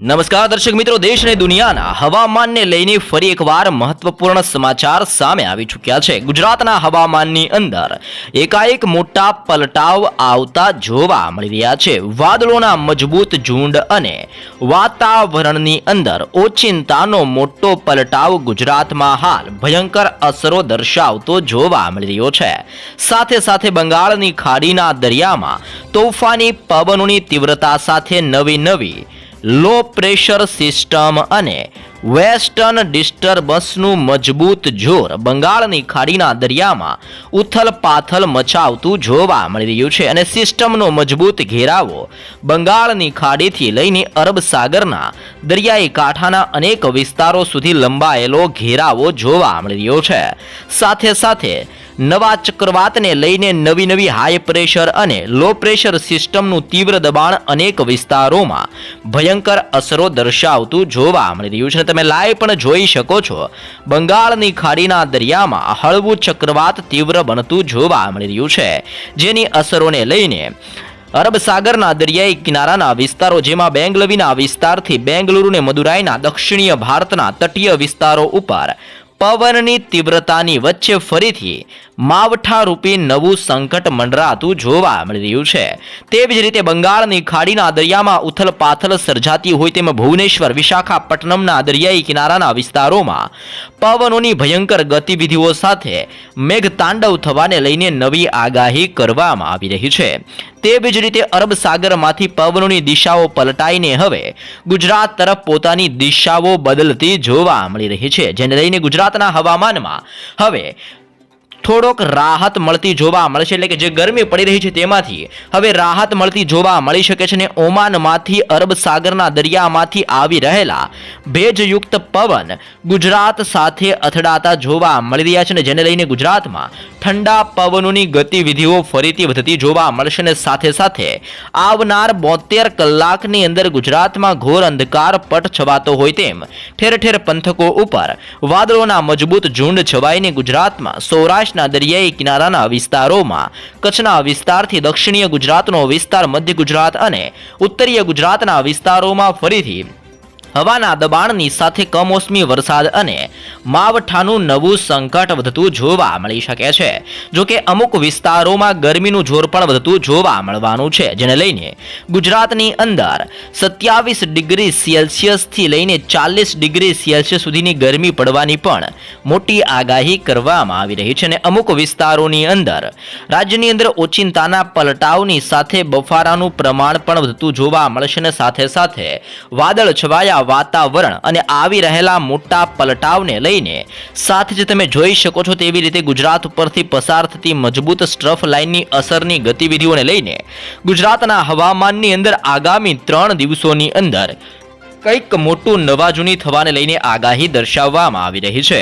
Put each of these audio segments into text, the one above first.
નમસ્કાર દર્શક મિત્રો, દેશ અને દુનિયાના હવામાનને લઈને ફરી એકવાર મહત્વપૂર્ણ સમાચાર સામે આવી ચૂક્યા છે. ગુજરાતના હવામાનની અંદર એકાએક મોટા પલટાવ આવતા જોવા મળી રહ્યા છે. વાદળોના મજબૂત ઝુંડ અને વાતાવરણની અંદર ઓચિંતાનો મોટો પલટાવ ગુજરાતમાં હાલ ભયંકર અસરો દર્શાવતો જોવા મળી રહ્યો છે. સાથે સાથે બંગાળની ખાડીના દરિયામાં તોફાની પવનોની તીવ્રતા સાથે નવી નવી લો પ્રેશર સિસ્ટમ અને વેસ્ટર્ન ડિસ્ટર્બન્સનું મજબૂત જોર બંગાળની ખાડીના દરિયામાં ઉથલ પાથલ મચાવતું જોવા મળી રહ્યું છે અને સિસ્ટમનો મજબૂત ઘેરાવો બંગાળની ખાડીથી લઈને અરબ સાગરના દરિયાઈ કાંઠાના અનેક વિસ્તારો સુધી લંબાયેલો ઘેરાવો જોવા મળી રહ્યો છે. સાથે સાથે નવા ચક્રવાતને લઈને નવી નવી હાઈ પ્રેશર અને લો પ્રેશર સિસ્ટમનું તીવ્ર દબાણ અનેક વિસ્તારોમાં ભયંકર અસરો દર્શાવતું જોવા મળી રહ્યું છે. તમે લાઈવ પણ જોઈ શકો છો. બંગાળની ખાડીના દરિયામાં હળવું ચક્રવાત તીવ્ર બનતું જોવા મળી રહ્યું છે. જેની અસરોને લઈને અરબ સાગરના દરિયાઈ કિનારાના વિસ્તારો, જેમાં બેંગલવીના વિસ્તારથી બેંગલુરુ અને મદુરાઈના દક્ષિણીય ભારતના તટીય વિસ્તારો ઉપર પવનની તીવ્રતાની વચ્ચે ફરીથી માવઠા રૂપી નવું સંકટ મંડરાતું જોવા મળી રહ્યું છે. તેવી જ રીતે બંગાળની ખાડીના દરિયામાં ઉથલ પાથલ સર્જાતી હોય તેમ ભુવનેશ્વર, વિશાખાપટ્ટનમના દરિયાઈ કિનારાના વિસ્તારોમાં પવનોની ભયંકર ગતિવિધિઓ સાથે મેઘતાંડવ થવાને લઈને નવી આગાહી કરવામાં આવી રહી છે. તેવી જ રીતે અરબ સાગરમાંથી પવનોની દિશાઓ પલટાઈને હવે ગુજરાત તરફ પોતાની દિશાઓ બદલતી જોવા મળી રહી છે. જેને લઈને ગુજરાતના હવામાનમાં હવે થોડોક રાહત મળતી જોવા મળશે એટલે કે જે ગરમી પડી રહી છે તેમાંથી હવે રાહત મળતી જોવા મળી શકે છે ને ઓમાનમાંથી અરબ સાગરના દરિયામાંથી આવી રહેલા ભેજયુક્ત પવન ગુજરાત સાથે અથડાતા જોવા મળી રહ્યા છે ને જેને લઈને ગુજરાતમાં ઠંડા પવનોની ગતિવિધિઓ ફરીથી વધતી જોવા મળશે ને સાથે સાથે આવનાર બોતેર કલાકની અંદર ગુજરાતમાં ઘોર અંધકાર પટ છવાતો હોય તેમ ઠેર ઠેર પંથકો ઉપર વાદળોના મજબૂત ઝુંડ છવાઈને ગુજરાતમાં સૌરાષ્ટ્રના દરિયાઈ કિનારાના વિસ્તારોમાં. કચ્છના વિસ્તારથી દક્ષિણીય ગુજરાતનો વિસ્તાર મધ્ય ગુજરાત અને ઉત્તરીય ગુજરાતના વિસ્તારોમાં ફરીથી હવાના દબાણની સાથે કમોસમી વરસાદ અને માવઠાનું નવું સંકટ વધતું જોવા મળી શકે છે. જોકે અમુક વિસ્તારોમાં ગરમીનું જોર પણ વધતું જોવા મળવાનું છે, જેને લઈને ગુજરાતની અંદર સત્યાવીસ ડિગ્રી સેલ્સિયસથી લઈને ચાલીસ ડિગ્રી સેલ્સિયસ સુધીની ગરમી પડવાની પણ મોટી આગાહી કરવામાં આવી રહી છે અને અમુક વિસ્તારોની અંદર રાજ્યની અંદર ઓચિંતાના પલટાવની સાથે બફારાનું પ્રમાણ પણ વધતું જોવા મળશે અને સાથે સાથે વાદળ છવાયા વાતાવરણ અને આવી રહેલા મોટા પલટાવને લઈને. સાથે જ તમે જોઈ શકો છો તેવી રીતે ગુજરાત ઉપરથી પસાર થતી મજબૂત સ્ટ્રફ લાઇનની અસરની ગતિવિધિઓને લઈને ગુજરાતના હવામાનની અંદર આગામી ત્રણ દિવસોની અંદર કંઈક મોટું નવાજૂની થવાને લઈને આગાહી દર્શાવવામાં આવી રહી છે.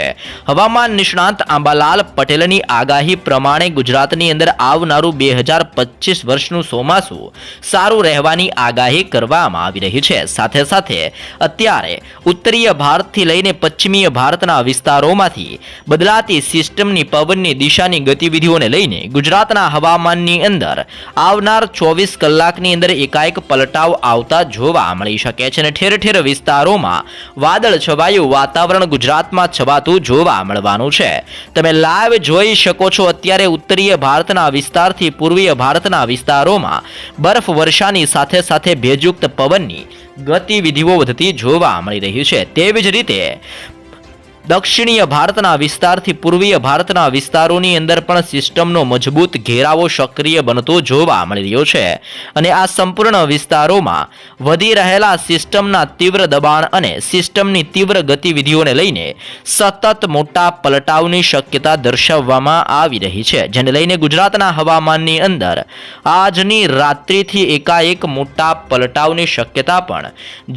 હવામાન નિષ્ણાંત આંબાલાલ પટેલની આગાહી પ્રમાણે ગુજરાતની અંદર આવનારું બે હજાર પચીસ વર્ષનું ચોમાસું સારું રહેવાની આગાહી કરવામાં આવી રહી છે. સાથે સાથે અત્યારે ઉત્તરીય ભારતથી લઈને પશ્ચિમીય ભારતના વિસ્તારોમાંથી બદલાતી સિસ્ટમની પવનની દિશાની ગતિવિધિઓને લઈને ગુજરાતના હવામાનની અંદર આવનાર ચોવીસ કલાકની અંદર એકાએક પલટાવ આવતા જોવા મળી શકે છે અને ઠેર ઠેર વિસ્તારોમાં વાદળ છવાયું, વાતાવરણ ગુજરાતમાં છવાતું જોવા મળવાનું છે. તમે લાઈવ જોઈ શકો છો અત્યારે ઉત્તરીય ભારતના વિસ્તારથી પૂર્વીય ભારતના વિસ્તારોમાં બરફ વર્ષાની સાથે સાથે ભેજયુક્ત પવનની ગતિવિધિઓ વધતી જોવા મળી રહી છે. તેવી જ રીતે દક્ષિણીય ભારતના વિસ્તારથી પૂર્વીય ભારતના વિસ્તારોની અંદર પણ સિસ્ટમનો મજબૂત ઘેરાવો સક્રિય બનતો જોવા મળી રહ્યો છે. અને આ સંપૂર્ણ વિસ્તારોમાં વધી રહેલા સિસ્ટમના તીવ્ર દબાણ અને સિસ્ટમની તીવ્ર ગતિવિધિઓને લઈને સતત મોટા પલટાવની શક્યતા દર્શાવવામાં આવી રહી છે, જેને લઈને ગુજરાતના હવામાનની અંદર આજની રાત્રિથી એકાએક મોટા પલટાવની શક્યતા પણ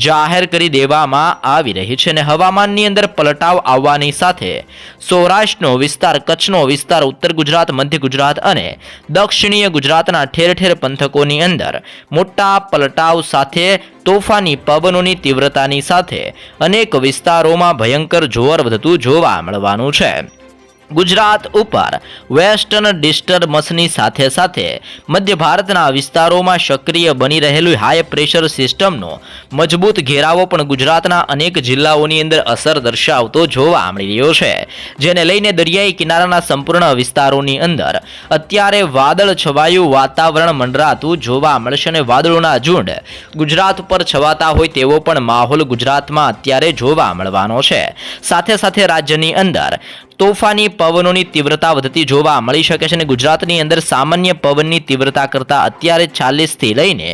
જાહેર કરી દેવામાં આવી રહી છે. અને હવામાનની અંદર પલટાવ આવવાની સાથે સૌરાષ્ટ્રનો વિસ્તાર, કચ્છનો વિસ્તાર, ઉત્તર ગુજરાત, મધ્ય ગુજરાત અને દક્ષિણીય ગુજરાતના ઠેર ઠેર પંથકોની અંદર મોટા પલટાવ સાથે તોફાની પવનોની તીવ્રતાની સાથે અનેક વિસ્તારોમાં ભયંકર જોર વધતું જોવા મળવાનું છે. ગુજરાત ઉપર વેસ્ટર્ન ડિસ્ટર્બન્સની સાથે સાથે મધ્ય ભારતના વિસ્તારોમાં સક્રિય બની રહેલું હાઈ પ્રેશર સિસ્ટમનો મજબૂત ઘેરાવો પણ ગુજરાતના અનેક જિલ્લાઓની અંદર અસર દર્શાવતો જોવા મળી રહ્યો છે. જેને લઈને દરિયાઈ કિનારાના સંપૂર્ણ વિસ્તારોની અંદર અત્યારે વાદળ છવાયું વાતાવરણ મંડરાતું જોવા મળશે અને વાદળોના ઝુંડ ગુજરાત ઉપર છવાતા હોય તેવો પણ માહોલ ગુજરાતમાં અત્યારે જોવા મળવાનો છે. સાથે સાથે રાજ્યની અંદર તોફાની પવનોની તીવ્રતા વધતી જોવા મળી શકે છે અને ગુજરાતની અંદર સામાન્ય પવનની તીવ્રતા કરતાં અત્યારે ચાલીસથી લઈને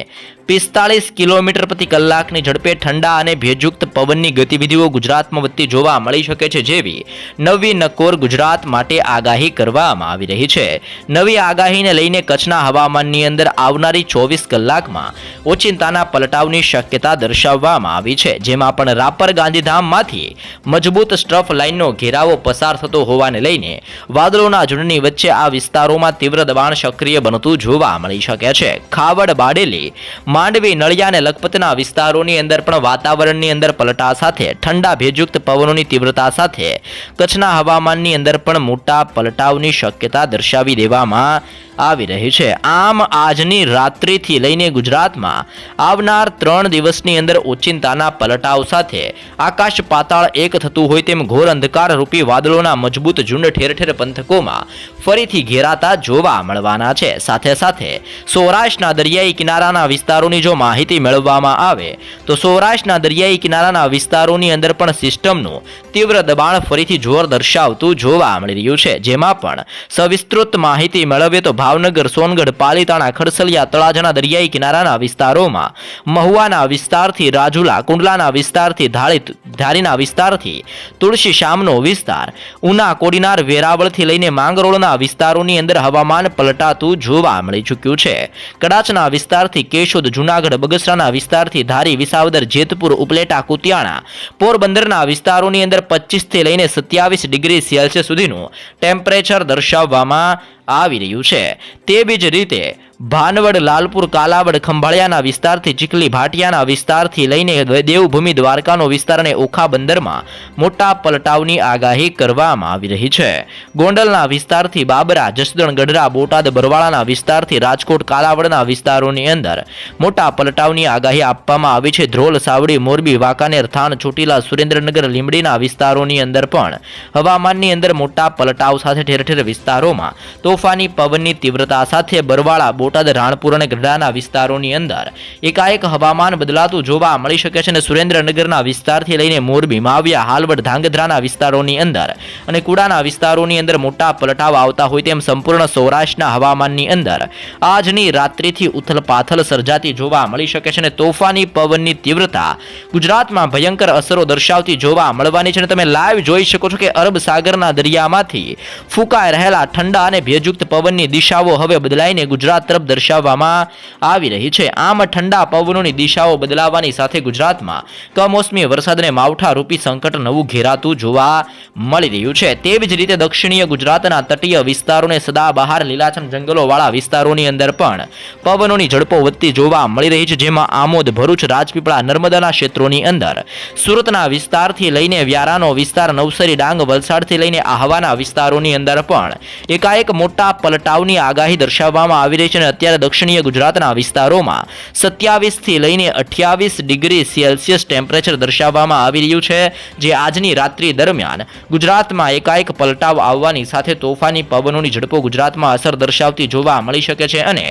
પિસ્તાળીસ કિલોમીટર પ્રતિ કલાકની ઝડપે ઠંડા અને ભેજયુક્ત પવનની ગતિવિધિઓ ગુજરાતમાં વધતી જોવા મળી શકે છે જેવી નવી નકોર ગુજરાત માટે આગાહી કરવામાં આવી રહી છે. નવી આગાહીને લઈને કચ્છના હવામાનની અંદર આવનારી ચોવીસ કલાકમાં ઓચિંતાના પલટાવની શક્યતા દર્શાવવામાં આવી છે, જેમાં પણ રાપર ગાંધીધામમાંથી મજબૂત સ્ટ્રફ લાઇનનો ઘેરાવો પસાર થતો હોવાને લઈને વાદળોના ઝુંડની વચ્ચે આ વિસ્તારોમાં તીવ્ર દબાણ સક્રિય બનતું જોવા મળી શકે છે. ખાવડ બાડેલી માંડવી, નળિયા અને લખપતના વિસ્તારોની અંદર પણ વાતાવરણની અંદર પલટા સાથે, ઠંડા, ભેજયુક્ત પવનોની તીવ્રતા સાથે કચ્છના હવામાનની અંદર પણ મોટા પલટાવની શક્યતા દર્શાવી દેવામાં આવી રહી છે. આમ આજની રાત્રિથી લઈને ગુજરાતમાં આવનાર ત્રણ દિવસની અંદર ઓચિંતાના પલટાવ સાથે આકાશ પાતાળ એક થતું હોય તેમ ઘોર અંધકાર રૂપી વાદળોના મજબૂત ઝુંડ ઠેર ઠેર પંથકોમાં ફરીથી ઘેરાતા જોવા મળવાના છે. સાથે સાથે સૌરાષ્ટ્રના દરિયાઈ કિનારાના વિસ્તારોની જો માહિતી મેળવવામાં આવે, તો સૌરાષ્ટ્રના દરિયાઈ કિનારાના વિસ્તારોની અંદર પણ સિસ્ટમનું તીવ્ર દબાણ ફરીથી જોર દર્શાવતું જોવા મળી રહ્યું છે. જેમાં પણ સવિસ્તૃત માહિતી મેળવીએ તો ભાવનગર, સોનગઢ, પાલીતાણા, ખડસલિયા, તળાજાના દરિયાઈ કિનારાના વિસ્તારોમાં, મહુવાના વિસ્તારથી રાજુલા, કુંડલાના વિસ્તારથી ધાળી ધારીના વિસ્તારથી તુલસી શામનો વિસ્તાર, ઉના કોડીનાર વેરાવળથી લઈને માંગરોળના વિસ્તારોની અંદર હવામાન પલટાતું જોવા મળી ચૂક્યું છે. કડાચના વિસ્તારથી કેશોદ, જુનાગઢ, બગસરાના વિસ્તારથી ધારી, વિસાવદર, જેતપુર, ઉપલેટા, કુતિયાણા, પોરબંદરના વિસ્તારોની અંદર પચીસથી લઈને સત્યાવીસ ડિગ્રી સેલ્સિયસ સુધીનું ટેમ્પરેચર દર્શાવવામાં આવી રહ્યું છે. તેવી જ રીતે ભાનવડ, લાલપુર, કાલાવડ, ખંભાળિયાના વિસ્તારથી ચીખલી, ભાટિયાના વિસ્તારથી લઈને દેવભૂમિ દ્વારકાનો વિસ્તાર અને ઓખા બંદરમાં મોટા પલટાવની આગાહી કરવામાં આવી રહી છે. ગોંડલના વિસ્તારથી બાબરા, જસદણ, ગઢડા, બોટાદ, બરવાળાના વિસ્તારથી રાજકોટ, કાલાવડના વિસ્તારોની અંદર મોટા પલટાવની આગાહી આપવામાં આવી છે. ધ્રોલ, સાવડી, મોરબી, વાંકાનેર, થાન, ચોટીલા, સુરેન્દ્રનગર, લીંબડીના વિસ્તારોની અંદર પણ હવામાનની અંદર મોટા પલટાવ સાથે ઠેર ઠેર વિસ્તારોમાં તોફાની પવનની તીવ્રતા સાથે બરવાળા બોટાદ રાણપુર અને ગઢડાના વિસ્તારોની અંદર એકાએક હવામાન બદલાતું જોવા મળી શકે છે અને સુરેન્દ્રનગરના વિસ્તારથી લઈને મોરબીમાં આવ્યા હાલવડ, ધાંગધ્રાના વિસ્તારોની અંદર અને કુડાના વિસ્તારોની અંદર મોટા પલટાવ આવતા હોય તેમ સંપૂર્ણ સૌરાષ્ટ્રના હવામાનની અંદર આજની રાત્રિથી ઉથલપાથલ સર્જાતી જોવા મળી શકે છે અને તોફાની પવનની તીવ્રતા ગુજરાતમાં ભયંકર અસરો દર્શાવતી જોવા મળવાની છે અને તમે લાઈવ જોઈ શકો છો કે અરબ સાગરના દરિયામાંથી ફૂંકાઈ રહેલા ઠંડા અને ભેજયુક્ત પવનની દિશાઓ હવે બદલાઈને ગુજરાત તરફ દર્શાવવામાં આવી રહી છે. આમ, ઠંડા પવનોની દિશાઓ બદલાવાની સાથે ગુજરાતમાં કમોસમી વરસાદને માવઠા રૂપી સંકટ નવું ઘેરાતું જોવા મળી રહ્યું છે. તેવી જ રીતે દક્ષિણીય ગુજરાતના તટીય વિસ્તારોને સદાબહાર લીલાછમ જંગલોવાળા વિસ્તારોની અંદર પણ પવનોની ઝડપો વધતી જોવા મળી રહી છે. જેમાં આમોદ, ભરૂચ, રાજપીપળા, નર્મદાના ક્ષેત્રોની અંદર સુરતના વિસ્તારથી લઈને વ્યારાનો વિસ્તાર, નવસરી, ડાંગ વલસાડથી લઈને આહવાના વિસ્તારોની અંદર પણ એકાએક મોટા પલટાવની આગાહી દર્શાવવામાં આવી રહી છે અને અત્યારે દક્ષિણીય ગુજરાતના વિસ્તારોમાં સત્યાવીસથી લઈને અઠ્યાવીસ ડિગ્રી સેલ્સિયસ ટેમ્પરેચર દર્શાવવામાં આવી રહ્યું છે, જે આજની રાત્રિ દરમિયાન ગુજરાતમાં એકાએક પલટાવ આવવાની સાથે તોફાની પવનોની ઝડપો ગુજરાતમાં અસર દર્શાવતી જોવા મળી શકે છે અને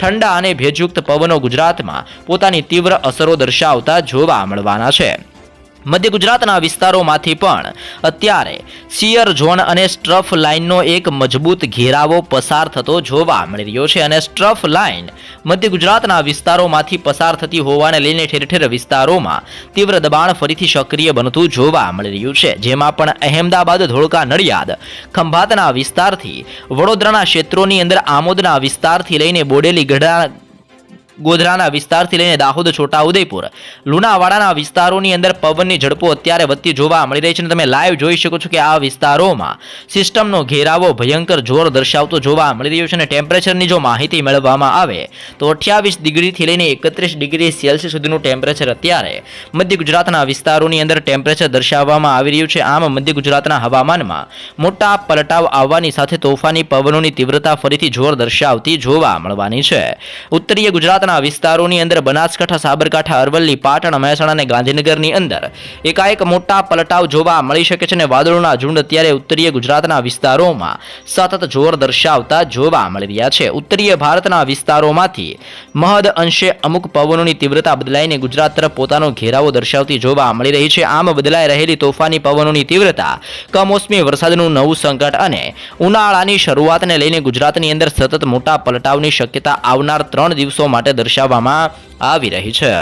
ઠંડા અને ભેજયુક્ત પવનો ગુજરાતમાં પોતાની તીવ્ર અસરો દર્શાવતા જોવા મળવાના છે. મધ્ય ગુજરાતના વિસ્તારોમાંથી પણ અત્યારે સિયર ઝોન અને સ્ટ્રફ લાઇનનો એક મજબૂત ઘેરાવો પસાર થતો જોવા મળી રહ્યો છે અને સ્ટ્રફ લાઇન મધ્ય ગુજરાતના વિસ્તારોમાંથી પસાર થતી હોવાને લઈને ઠેર ઠેર વિસ્તારોમાં તીવ્ર દબાણ ફરીથી સક્રિય બનતું જોવા મળી રહ્યું છે. જેમાં પણ અહેમદાબાદ, ધોળકા, નડિયાદ, ખંભાતના વિસ્તારથી વડોદરાના ક્ષેત્રોની અંદર આમોદના વિસ્તારથી લઈને બોડેલી ગઢડા ગોધરાના વિસ્તારથી લઈને દાહોદ, છોટાઉદેપુર. લુણાવાડાના વિસ્તારોની અંદર પવનની ઝડપો અત્યારે વધતી જોવા મળી રહી છે અને તમે લાઈવ જોઈ શકો છો કે આ વિસ્તારોમાં સિસ્ટમનો ઘેરાવો ભયંકર જોર દર્શાવતો જોવા મળી રહ્યો છે અને ટેમ્પરેચરની જો માહિતી મેળવવામાં આવે, તો અઠ્યાવીસ ડિગ્રીથી લઈને એકત્રીસ ડિગ્રી સેલ્સિયસ સુધીનું ટેમ્પરેચર અત્યારે મધ્ય ગુજરાતના વિસ્તારોની અંદર ટેમ્પરેચર દર્શાવવામાં આવી રહ્યું છે. આમ મધ્ય ગુજરાતના હવામાનમાં મોટા પલટાવ આવવાની સાથે તોફાની પવનોની તીવ્રતા ફરીથી જોર દર્શાવતી જોવા મળવાની છે. ઉત્તરીય ગુજરાતના વિસ્તારોની અંદર બનાસકાંઠા, સાબરકાંઠા, અરવલ્લી, પાટણ, મહેસાણા અને ગાંધીનગરની અંદર એકાએક મોટા પલટાવ જોવા મળી શકે છે અને વાદળોના ઝુંડ અત્યારે ઉત્તરીય ગુજરાતના વિસ્તારોમાં સતત જોર દર્શાવતા જોવા મળી રહ્યા છે. ઉત્તરીય ભારતના વિસ્તારોમાંથી મહદ અંશે અમુક પવનોની તીવ્રતા બદલાઈને ગુજરાત તરફ પોતાનો ઘેરાવો દર્શાવતી જોવા મળી રહી છે. આમ બદલાઈ રહેલી તોફાની પવનોની તીવ્રતા કમોસમી વરસાદનું નવું સંકટ અને ઉનાળાની શરૂઆતને લઈને ગુજરાતની અંદર સતત મોટા પલટાવની શક્યતા આવનાર ત્રણ દિવસો માટે દર્શાવવામાં આવી રહી છે.